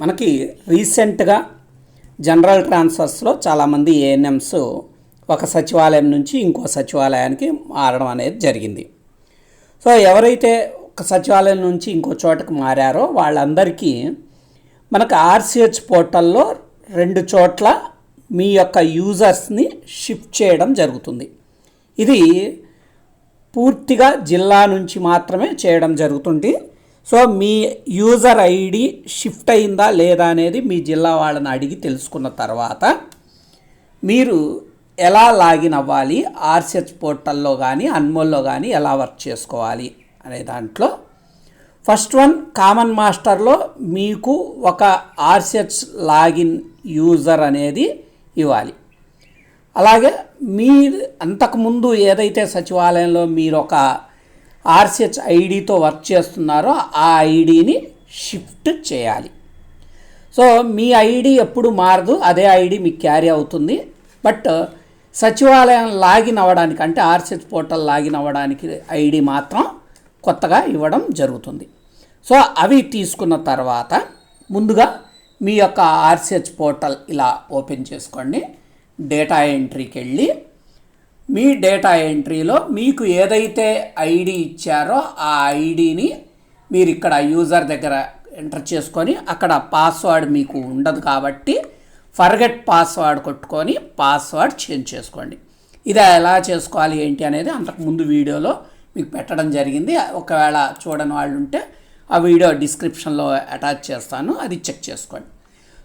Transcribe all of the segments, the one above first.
మనకి రీసెంట్గా జనరల్ ట్రాన్స్ఫర్స్లో చాలామంది ఏఎన్ఎంస్ ఒక సచివాలయం నుంచి ఇంకో సచివాలయానికి మారడం అనేది జరిగింది. సో ఎవరైతే ఒక సచివాలయం నుంచి ఇంకో చోటకు మారారో వాళ్ళందరికీ మనకు ఆర్సిహెచ్ పోర్టల్లో రెండు చోట్ల మీ యొక్క యూజర్స్ని షిఫ్ట్ చేయడం జరుగుతుంది. ఇది పూర్తిగా జిల్లా నుంచి మాత్రమే చేయడం జరుగుతుంది. సో మీ యూజర్ ఐడి షిఫ్ట్ అయిందా లేదా అనేది మీ జిల్లా వాళ్ళని అడిగి తెలుసుకున్న తర్వాత మీరు ఎలా లాగిన్ అవ్వాలి ఆర్సిహెచ్ పోర్టల్లో కానీ అన్మోల్లో కానీ ఎలా వర్క్ చేసుకోవాలి అనే దాంట్లో ఫస్ట్ వన్ కామన్ మాస్టర్లో మీకు ఒక ఆర్సిహెచ్ లాగిన్ యూజర్ అనేది ఇవ్వాలి. అలాగే మీ అంతకుముందు ఏదైతే సచివాలయంలో మీరు ఒక ఆర్సిహెచ్ ఐడితో వర్క్ చేస్తున్నారో ఆ ఐడిని షిఫ్ట్ చేయాలి. సో మీ ఐడి ఎప్పుడు మారదు అదే ఐడి మీకు క్యారీ అవుతుంది. బట్ సచివాలయం లాగిన్ అవ్వడానికి అంటే ఆర్సిహెచ్ పోర్టల్ లాగిన్ అవ్వడానికి ఐడి మాత్రం కొత్తగా ఇవ్వడం జరుగుతుంది. సో అవి తీసుకున్న తర్వాత ముందుగా మీ యొక్క ఆర్సిహెచ్ పోర్టల్ ఇలా ఓపెన్ చేసుకోండి. డేటా ఎంట్రీకి వెళ్ళి మీ డేటా ఎంట్రీలో మీకు ఏదైతే ఐడి ఇచ్చారో ఆ ఐడిని మీరు ఇక్కడ యూజర్ దగ్గర ఎంటర్ చేసుకొని అక్కడ పాస్వర్డ్ మీకు ఉండదు కాబట్టి ఫర్గెట్ పాస్వర్డ్ కొట్టుకొని పాస్వర్డ్ చేంజ్ చేసుకోండి. ఇది ఎలా చేసుకోవాలి ఏంటి అనేది అంతకు ముందు వీడియోలో మీకు పెట్టడం జరిగింది. ఒకవేళ చూడని వాళ్ళు ఉంటే ఆ వీడియో డిస్క్రిప్షన్లో అటాచ్ చేస్తాను అది చెక్ చేసుకోండి.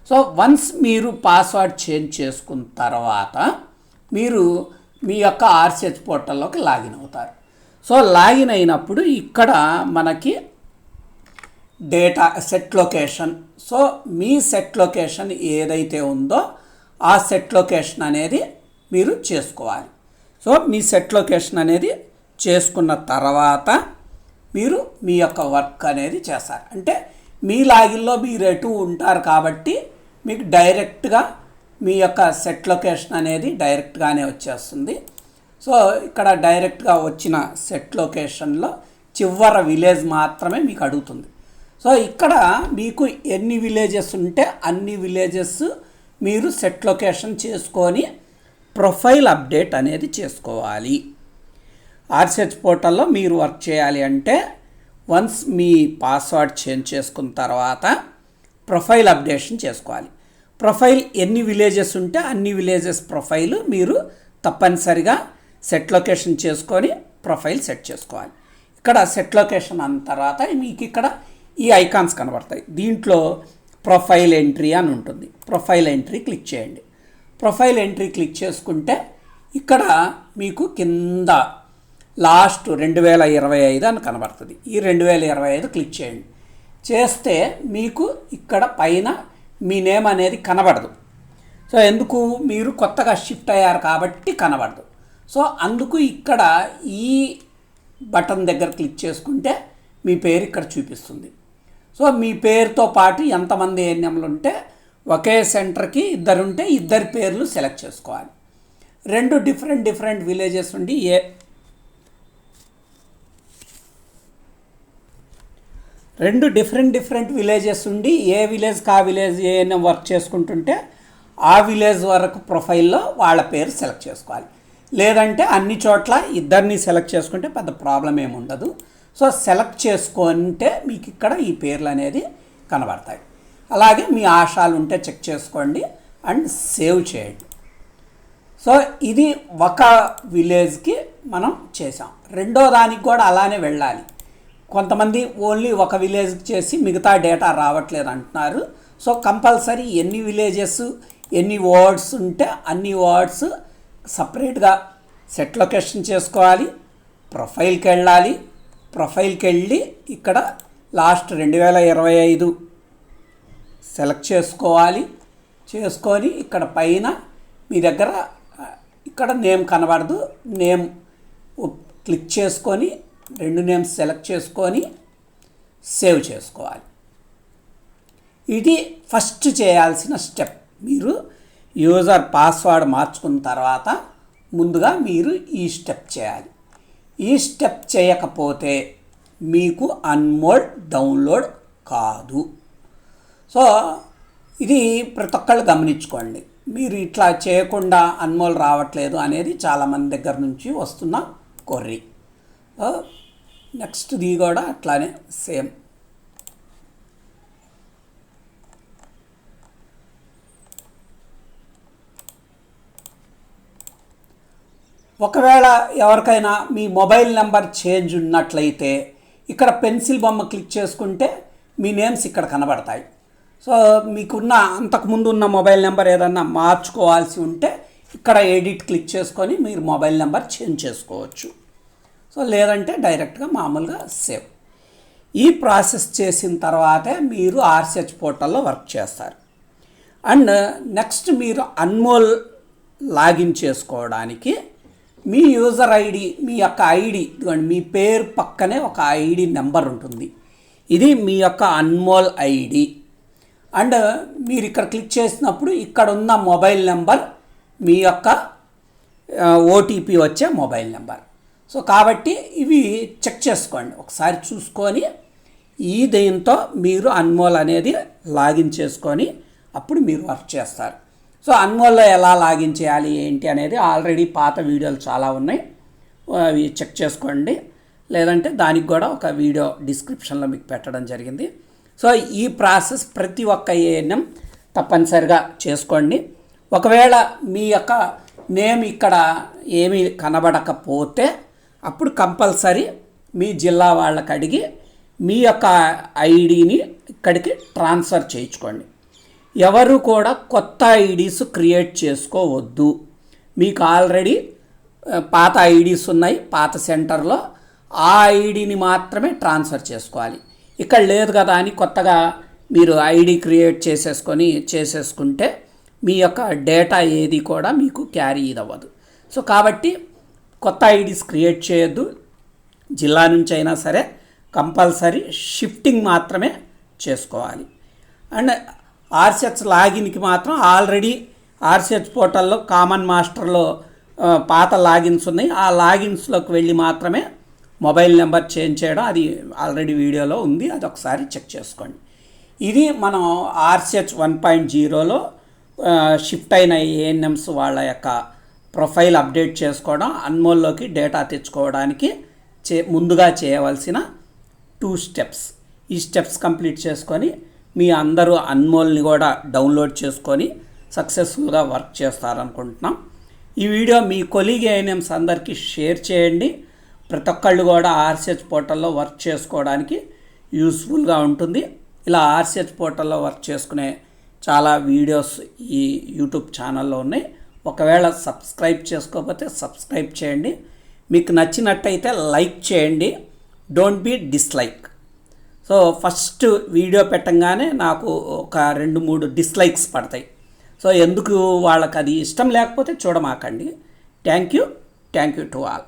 సో వన్స్ మీరు పాస్వర్డ్ చేంజ్ చేసుకున్న తర్వాత మీరు మీ యొక్క ఆర్సిహెచ్ పోర్టల్లోకి లాగిన్ అవుతారు. సో లాగిన్ అయినప్పుడు ఇక్కడ మనకి డేటా సెట్ లొకేషన్. సో మీ సెట్ లొకేషన్ ఏదైతే ఉందో ఆ సెట్ లొకేషన్ అనేది మీరు చేసుకోవాలి. సో మీ సెట్ లొకేషన్ అనేది చేసుకున్న తర్వాత మీరు మీ యొక్క వర్క్ అనేది చేస్తారు. అంటే మీ లాగిన్లో మీరు ఎటు ఉంటారు కాబట్టి మీకు డైరెక్ట్గా మీ యొక్క సెట్ లొకేషన్ అనేది డైరెక్ట్గానే వచ్చేస్తుంది. సో ఇక్కడ డైరెక్ట్గా వచ్చిన సెట్ లొకేషన్లో చివర విలేజ్ మాత్రమే మీకు అడుగుతుంది. సో ఇక్కడ మీకు ఎన్ని విలేజెస్ ఉంటే అన్ని విలేజెస్ మీరు సెట్ లొకేషన్ చేసుకొని ప్రొఫైల్ అప్డేట్ అనేది చేసుకోవాలి. ఆర్సిహెచ్ పోర్టల్లో మీరు వర్క్ చేయాలి అంటే వన్స్ మీ పాస్వర్డ్ చేంజ్ చేసుకున్న తర్వాత ప్రొఫైల్ అప్డేషన్ చేసుకోవాలి. ప్రొఫైల్ ఎన్ని విలేజెస్ ఉంటే అన్ని విలేజెస్ ప్రొఫైల్ మీరు తప్పనిసరిగా సెట్ లొకేషన్ చేసుకొని ప్రొఫైల్ సెట్ చేసుకోవాలి. ఇక్కడ సెట్ లొకేషన్ అన్న తర్వాత మీకు ఇక్కడ ఈ ఐకాన్స్ కనబడతాయి. దీంట్లో ప్రొఫైల్ ఎంట్రీ అని ఉంటుంది. ప్రొఫైల్ ఎంట్రీ క్లిక్ చేయండి. ప్రొఫైల్ ఎంట్రీ క్లిక్ చేసుకుంటే ఇక్కడ మీకు కింద లాస్ట్ రెండు వేల ఇరవై ఐదు అని కనబడుతుంది. ఈ రెండు వేల ఇరవై ఐదు క్లిక్ చేయండి. చేస్తే మీకు ఇక్కడ పైన మీ నేమ్ అనేది కనబడదు. సో ఎందుకు? మీరు కొత్తగా షిఫ్ట్ అయ్యారు కాబట్టి కనబడదు. సో అందుకు ఇక్కడ ఈ బటన్ దగ్గర క్లిక్ చేసుకుంటే మీ పేరు ఇక్కడ చూపిస్తుంది. సో మీ పేరుతో పాటు ఎంతమంది ఏఎన్ఎంలు ఉంటే ఒకే సెంటర్కి ఇద్దరుంటే ఇద్దరి పేర్లు సెలెక్ట్ చేసుకోవాలి. రెండు డిఫరెంట్ డిఫరెంట్ విలేజెస్ ఉండి ఏ రెండు డిఫరెంట్ డిఫరెంట్ విలేజెస్ ఉండి ఏ విలేజ్కి ఆ విలేజ్ ఏమైనా వర్క్ చేసుకుంటుంటే ఆ విలేజ్ వరకు ప్రొఫైల్లో వాళ్ళ పేరు సెలెక్ట్ చేసుకోవాలి. లేదంటే అన్ని చోట్ల ఇద్దరిని సెలెక్ట్ చేసుకుంటే పెద్ద ప్రాబ్లం ఏమి ఉండదు. సో సెలెక్ట్ చేసుకుంటే మీకు ఇక్కడ ఈ పేర్లు అనేది కనబడతాయి. అలాగే మీ ఆశాలు ఉంటే చెక్ చేసుకోండి అండ్ సేవ్ చేయండి. సో ఇది ఒక విలేజ్కి మనం చేసాం రెండో దానికి కూడా అలానే వెళ్ళాలి. కొంతమంది ఓన్లీ ఒక విలేజ్ చేసి మిగతా డేటా రావట్లేదు అంటున్నారు. సో కంపల్సరీ ఎన్ని విలేజెస్ ఎన్ని వర్డ్స్ ఉంటే అన్ని వర్డ్స్ సపరేట్గా సెట్ లొకేషన్ చేసుకోవాలి ప్రొఫైల్కి వెళ్ళాలి. ప్రొఫైల్కి వెళ్ళి ఇక్కడ లాస్ట్ రెండు వేల ఇరవై ఐదు సెలెక్ట్ చేసుకోవాలి. చేసుకొని ఇక్కడ పైన మీ దగ్గర ఇక్కడ నేమ్ కనబడదు. నేమ్ క్లిక్ చేసుకొని రెండు నేమ్స్ సెలెక్ట్ చేసుకొని సేవ్ చేసుకోవాలి. ఇది ఫస్ట్ చేయాల్సిన స్టెప్. మీరు యూజర్ పాస్వర్డ్ మార్చుకున్న తర్వాత ముందుగా మీరు ఈ స్టెప్ చేయాలి. ఈ స్టెప్ చేయకపోతే మీకు అన్మోల్డ్ డౌన్లోడ్ కాదు. సో ఇది ప్రతి ఒక్కళ్ళు గమనించుకోండి. మీరు ఇట్లా చేయకుండా అన్మోల్ రావట్లేదు అనేది చాలామంది దగ్గర నుంచి వస్తున్న కొర్రీ నెక్స్ట్ది కూడా అట్లానే సేమ్ ఒకవేళ ఎవరికైనా మీ మొబైల్ నెంబర్ చేంజ్ ఉన్నట్లయితే ఇక్కడ పెన్సిల్ బొమ్మ క్లిక్ చేసుకుంటే మీ నేమ్స్ ఇక్కడ కనబడతాయి. సో మీకున్న అంతకుముందు ఉన్న మొబైల్ నెంబర్ ఏదన్నా మార్చుకోవాల్సి ఉంటే ఇక్కడ ఎడిట్ క్లిక్ చేసుకొని మీరు మొబైల్ నెంబర్ చేంజ్ చేసుకోవచ్చు. సో లేదంటే డైరెక్ట్గా మామూలుగా సేవ్. ఈ ప్రాసెస్ చేసిన తర్వాతే మీరు ఆర్సిహెచ్ పోర్టల్లో వర్క్ చేస్తారు. అండ్ నెక్స్ట్ మీరు అన్మోల్ లాగిన్ చేసుకోవడానికి మీ యూజర్ ఐడి మీ యొక్క ఐడి మీ పేరు పక్కనే ఒక ఐడి నెంబర్ ఉంటుంది. ఇది మీ యొక్క అన్మోల్ ఐడి. అండ్ మీరు ఇక్కడ క్లిక్ చేసినప్పుడు ఇక్కడ ఉన్న మొబైల్ నెంబర్ మీ యొక్క ఓటీపీ వచ్చే మొబైల్ నెంబర్. సో కాబట్టి ఇవి చెక్ చేసుకోండి. ఒకసారి చూసుకొని ఈ దయంతో మీరు అన్మోల్ అనేది లాగిన్ చేసుకొని అప్పుడు మీరు వర్క్ చేస్తారు. సో అన్మోల్లో ఎలా లాగిన్ చేయాలి ఏంటి అనేది ఆల్రెడీ పాత వీడియోలు చాలా ఉన్నాయి. అవి చెక్ చేసుకోండి. లేదంటే దానికి కూడా ఒక వీడియో డిస్క్రిప్షన్లో మీకు పెట్టడం జరిగింది. సో ఈ ప్రాసెస్ ప్రతి ఒక్క ఏఎన్ఎం తప్పనిసరిగా చేసుకోండి. ఒకవేళ మీ యొక్క నేమ్ ఇక్కడ ఏమీ కనబడకపోతే అప్పుడు కంపల్సరీ మీ జిల్లా వాళ్ళకి అడిగి మీ యొక్క ఐడిని ఇక్కడికి ట్రాన్స్ఫర్ చేయించుకోండి. ఎవరు కూడా కొత్త ఐడీస్ క్రియేట్ చేసుకోవద్దు. మీకు ఆల్రెడీ పాత ఐడీస్ ఉన్నాయి పాత సెంటర్లో ఆ ఐడిని మాత్రమే ట్రాన్స్ఫర్ చేసుకోవాలి. ఇక్కడ లేదు కదా అని కొత్తగా మీరు ఐడి క్రియేట్ చేసేసుకొని చేసేసుకుంటే మీ యొక్క డేటా ఏది కూడా మీకు క్యారీ ఇది అవ్వదు సో కాబట్టి కొత్త ఐడీస్ క్రియేట్ చేయొద్దు. జిల్లా నుంచి అయినా సరే కంపల్సరీ షిఫ్టింగ్ మాత్రమే చేసుకోవాలి. అండ్ ఆర్సెట్స్ లాగిన్కి మాత్రం ఆల్రెడీ ఆర్సెట్స్ పోర్టల్లో కామన్ మాస్టర్లో పాత లాగిన్స్ ఉన్నాయి. ఆ లాగిన్స్లోకి వెళ్ళి మాత్రమే మొబైల్ నెంబర్ చేంజ్ చేయడం అది ఆల్రెడీ వీడియోలో ఉంది. అది ఒకసారి చెక్ చేసుకోండి. ఇది మనం ఆర్సెచ్ వన్ పాయింట్ జీరోలో షిఫ్ట్ అయిన ఏఎన్ఎంస్ వాళ్ళ యొక్క ప్రొఫైల్ అప్డేట్ చేసుకోవడం అన్మోల్లోకి డేటా తెచ్చుకోవడానికి చే ముందుగా చేయవలసిన టూ స్టెప్స్ ఈ స్టెప్స్ కంప్లీట్ చేసుకొని మీ అందరూ అన్మోల్ని కూడా డౌన్లోడ్ చేసుకొని సక్సెస్ఫుల్గా వర్క్ చేస్తారనుకుంటున్నాం. ఈ వీడియో మీ కొలీగ్ ఏఎన్ఎంస్ అందరికీ షేర్ చేయండి. ప్రతి ఒక్కళ్ళు కూడా ఆర్సిహెచ్ పోర్టల్లో వర్క్ చేసుకోవడానికి యూస్ఫుల్గా ఉంటుంది. ఇలా ఆర్సిహెచ్ పోర్టల్లో వర్క్ చేసుకునే చాలా వీడియోస్ ఈ యూట్యూబ్ ఛానల్లో ఉన్నాయి. ఒకవేళ సబ్స్క్రైబ్ చేసుకోకపోతే సబ్స్క్రైబ్ చేయండి. మీకు నచ్చినట్టయితే లైక్ చేయండి. Don't be dislike so first video పెట్టంగానే నాకు ఒక రెండు మూడు డిస్లైక్స్ పడతాయి. సో ఎందుకు వాళ్ళకి అది ఇష్టం లేకపోతే చూడమాకండి. Thank you thank you to all